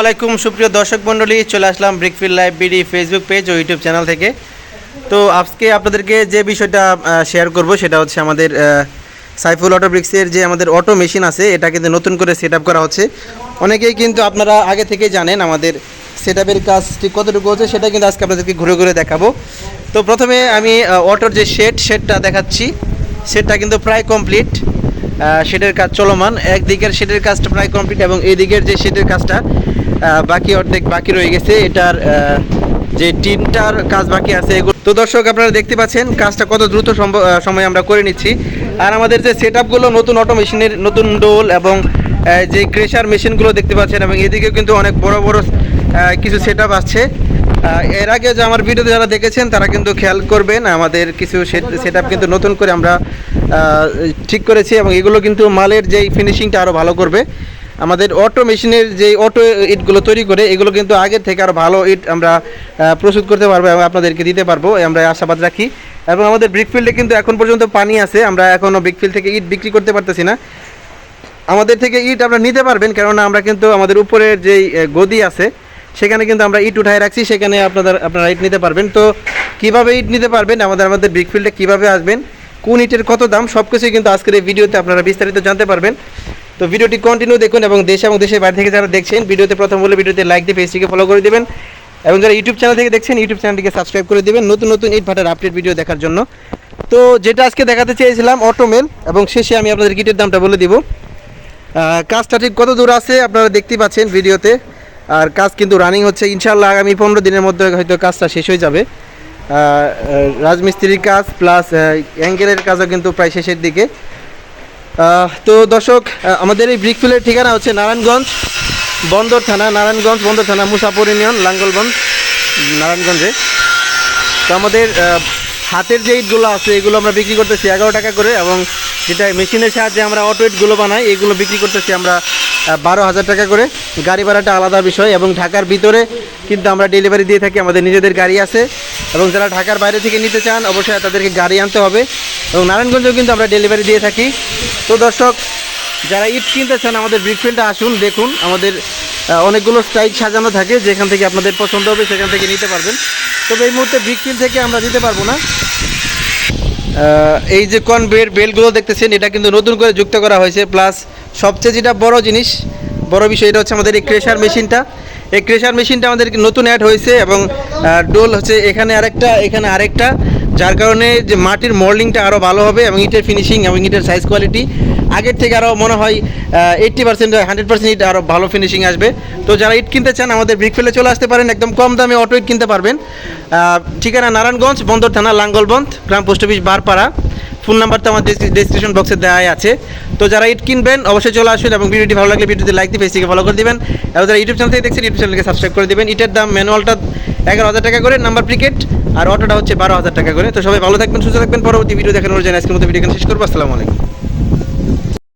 আলাইকুম, সুপ্রিয় দর্শক মণ্ডলী, চলে আসলাম brickfield live BD Facebook page ও ইউটিউব চ্যানেল থেকে। তো আজকে আপনাদেরকে যে বিষয়টা শেয়ার করব সেটা হচ্ছে আমাদের সাইফুল অটো ব্রিক্সের যে আমাদের অটো মেশিন আছে, এটা কিন্তু নতুন করে সেট করা হচ্ছে। অনেকেই কিন্তু আপনারা আগে থেকেই জানেন আমাদের সেট আপের কাজ ঠিক কতটুকু হচ্ছে, সেটা কিন্তু আজকে আপনাদেরকে ঘুরে ঘুরে দেখাবো। তো প্রথমে আমি অটোর যে শেড শেডটা দেখাচ্ছি সেটটা কিন্তু প্রায় কমপ্লিট শেডের কাজ চলমান। একদিকের শেডের কাজটা প্রায় কমপ্লিট এবং এই দিকের যে শেডের কাজটা বাকি অর্ধেক বাকি রয়ে গেছে। এটার যে টিনটার কাজ বাকি আছে এগুলো তো দর্শক আপনারা দেখতে পাচ্ছেন কাজটা কত দ্রুত আহ, আমরা করে নিচ্ছি। আর আমাদের যে সেট নতুন অটো মেশিনের নতুন ডোল এবং যে ক্রেশার মেশিনগুলো দেখতে পাচ্ছেন এবং এদিকেও কিন্তু অনেক বড় বড় কিছু সেট আসছে। এর আগে যে আমার ভিডিওতে যারা দেখেছেন তারা কিন্তু খেয়াল করবেন আমাদের কিছু সেট কিন্তু নতুন করে আমরা ঠিক করেছি এবং এগুলো কিন্তু মালের যেই ফিনিশিংটা আরও ভালো করবে। আমাদের অটো মেশিনের যে অটো ইটগুলো তৈরি করে, এগুলো কিন্তু আগের থেকে আরও ভালো ইট আমরা প্রস্তুত করতে পারব এবং আপনাদেরকে দিতে পারব। আমরা আশাবাদ রাখি। এবং আমাদের ব্রিকফিল্ডে কিন্তু এখন পর্যন্ত পানি আছে। আমরা এখনও ব্রিকফিল্ড থেকে ইট বিক্রি করতে পারতেছি না। আমাদের থেকে ইট আপনারা নিতে পারবেন, কেননা আমরা কিন্তু আমাদের উপরের যেই গদি আছে, সেখানে কিন্তু আমরা ইট উঠায় রাখছি। সেখানে আপনাদের, আপনারা ইট নিতে পারবেন। তো কীভাবে ইট নিতে পারবেন? আমাদের আমাদের ব্রিকফিল্ডে কীভাবে আসবেন? কোন ইটের কত দাম? সব কিছুই কিন্তু আজকের এই ভিডিওতে আপনারা বিস্তারিত জানতে পারবেন। তো ভিডিওটি কন্টিনিউ দেখুন এবং দেশ এবং দেশের বাইরে থেকে যারা দেখছেন, ভিডিওতে প্রথম বলে ভিডিওতে লাইক দিয়ে পেজটিকে ফলো করে দেবেন। এবং যারা ইউটিউব চ্যানেল থেকে দেখছেন ইউটিউব চ্যানেলটিকে সাবস্ক্রাইব করে দিবেন নতুন নতুন ইট ভাটার আপডেট ভিডিও দেখার জন্য। তো যেটা আজকে দেখাতে চেয়েছিলাম অটোমেল এবং শেষে আমি আপনাদের কিটের দামটা বলে দিব। কাজটা ঠিক কত দূর আছে আপনারা দেখতেই পাচ্ছেন ভিডিওতে। আর কাজ কিন্তু রানিং হচ্ছে ইনশাল্লাহ আগামী পনেরো দিনের মধ্যে হয়তো কাজটা শেষ হয়ে যাবে। রাজমিস্ত্রির কাজ প্লাস অ্যাঙ্গেলের কাজও কিন্তু প্রায় শেষের দিকে। তো দর্শক আমাদের এই ব্রিকফিলের ঠিকানা হচ্ছে নারায়ণগঞ্জ বন্দর থানা, নারায়ণগঞ্জ বন্দর থানা, মুসাপুর ইউনিয়ন লাঙ্গলগঞ্জ নারায়ণগঞ্জে। তো আমাদের হাতের যে ইটগুলো আছে, এগুলো আমরা বিক্রি করতেছি এগারো টাকা করে এবং যেটা মেশিনের সাহায্যে আমরা অটো ইটগুলো বানাই, এগুলো বিক্রি করতেছি আমরা বারো হাজার টাকা করে। গাড়ি ভাড়াটা আলাদা বিষয় এবং ঢাকার ভিতরে কিন্তু আমরা ডেলিভারি দিয়ে থাকি, আমাদের নিজেদের গাড়ি আছে। এবং যারা ঢাকার বাইরে থেকে নিতে চান, অবশ্যই তাদেরকে গাড়ি আনতে হবে। এবং নারায়ণগঞ্জেও কিন্তু আমরা ডেলিভারি দিয়ে থাকি। তো দর্শক, যারা ইট কিনতে চান আমাদের ব্রিকফিল্ডে আসুন, দেখুন, আমাদের অনেকগুলো স্টাইল সাজানো থাকে, যেখান থেকে আপনাদের পছন্দ হবে সেখান থেকে নিতে পারবেন। তবে এই মুহূর্তে ব্রিকফিল্ড থেকে আমরা দিতে পারব না। এই যে কনভের বেলগুলো দেখতেছেন, এটা কিন্তু নতুন করে যুক্ত করা হয়েছে। প্লাস সবচেয়ে যেটা বড় জিনিস, বড় বিষয় এটা হচ্ছে আমাদের এই ক্রেশার মেশিনটা এই ক্রেশার মেশিনটা আমাদের নতুন অ্যাড হয়েছে এবং ডোল হচ্ছে এখানে আরেকটা এখানে আরেকটা। যার কারণে যে মাটির মোল্ডিংটা আরও ভালো হবে এবং ইটের ফিনিশিং এবং ইটের সাইজ কোয়ালিটি আগের থেকে আরও মনে হয় eighty percent hundred percent it আরও ভালো ফিনিশিং আসবে। তো যারা ইট কিনতে চান, আমাদের ব্রিকফিল্ডে চলে আসতে পারেন, একদম কম দামে অটো ইট কিনতে পারবেন। ঠিকানা নারায়ণগঞ্জ, বন্দর থানা লাঙ্গলবন্ধ, গ্রাম post office Barpara. Phone number তো আমার ডিসক্রিপশন বক্সে দেওয়াই আছে। তো যারা ইট কিনবেন, অবশ্যই চলে আসবেন এবং ভিডিওটি ভালো লাগলে ভিডিওতে লাইক দিয়ে ফেসিকে ফলো করে দিবেন। এবং যারা ইউটিউব চ্যানেল থেকে দেখছেন ইউটিউব চ্যানেলকে সাবস্ক্রাইব করে দেবেন। ইটের দাম ম্যানুয়ালটা এগারো হাজার টাকা করে নাম্বার প্রিকেট আর অটোটা হচ্ছে বারো হাজার টাকা করে। তো সবাই ভালো থাকবেন, সুস্থ থাকবেন। পরবর্তী ভিডিও দেখানোর জন্য আজকের মতো ভিডিও শেষ করব। আসসালামু আলাইকুম।